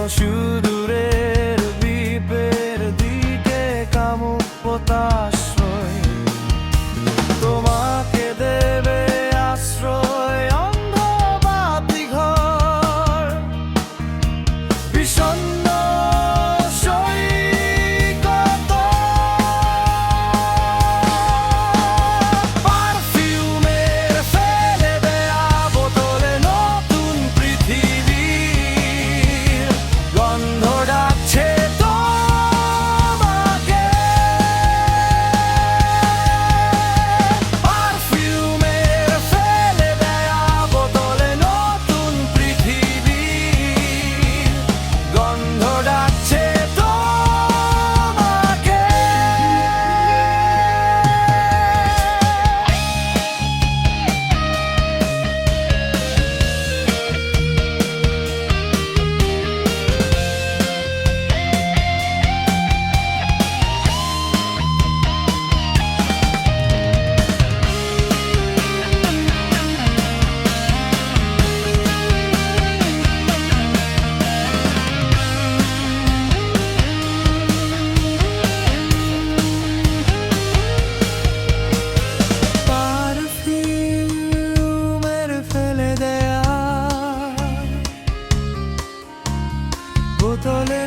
কোনো সুদূরের দ্বীপের দিকে কামুক পোতা tale